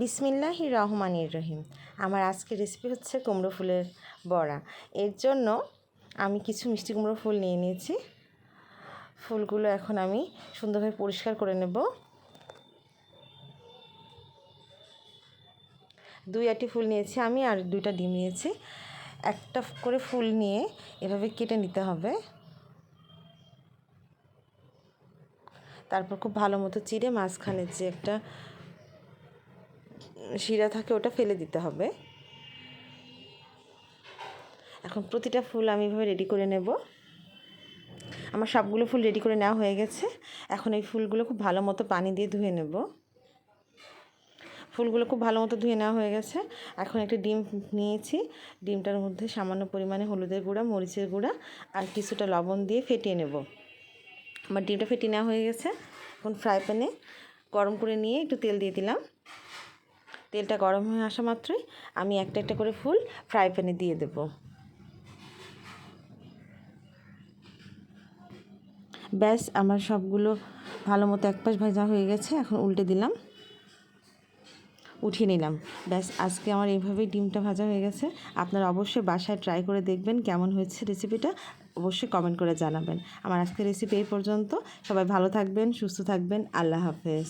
বিসমিল্লাহ রহমানির রহিম। আমার আজকের রেসিপি হচ্ছে কুমড়ো ফুলের বড়া। এর জন্য আমি কিছু মিষ্টি কুমড়ো ফুল নিয়ে নিয়েছি। ফুলগুলো এখন আমি সুন্দরভাবে পরিষ্কার করে নেব। দুই আটি ফুল নিয়েছি আমি আর দুইটা ডিম নিয়েছি। একটা করে ফুল নিয়ে এভাবে কেটে নিতে হবে। তারপর খুব ভালো মতো চিড়ে মাঝখানে যে একটা শিরা থাকে ওটা ফেলে দিতে হবে। এখন প্রতিটা ফুল আমি এভাবে রেডি করে নেব। আমার সবগুলো ফুল রেডি করে নেওয়া হয়ে গেছে। এখন এই ফুলগুলো খুব ভালো মতো পানি দিয়ে ধুয়ে নেব। ফুলগুলো খুব ভালো মতো ধুয়ে নেওয়া হয়ে গেছে। এখন একটা ডিম নিয়েছি। ডিমটার মধ্যে সামান্য পরিমাণে হলুদের গুঁড়া, মরিচের গুঁড়া আর কিছুটা লবণ দিয়ে ফেটিয়ে নেব। আমার ডিমটা ফেটিয়ে নেওয়া হয়ে গেছে। এখন ফ্রাই প্যানে গরম করে নিয়ে একটু তেল দিয়ে দিলাম। তেলটা গরম হয়ে আসা মাত্রই আমি একটা একটা করে ফুল ফ্রাই প্যানে দিয়ে দেব। ব্যাস, আমার সবগুলো ভালো মতো এক পাশ ভাজা হয়ে গেছে, এখন উল্টে দিলাম। উঠিয়ে নিলাম। ব্যাস, আজকে আমার এইভাবেই ডিমটা ভাজা হয়ে গেছে। আপনারা অবশ্যই বাসায় ট্রাই করে দেখবেন কেমন হয়েছে রেসিপিটা। অবশ্যই কমেন্ট করে জানাবেন। আমার আজকের রেসিপি এই পর্যন্ত। সবাই ভালো থাকবেন, সুস্থ থাকবেন। আল্লাহ হাফেজ।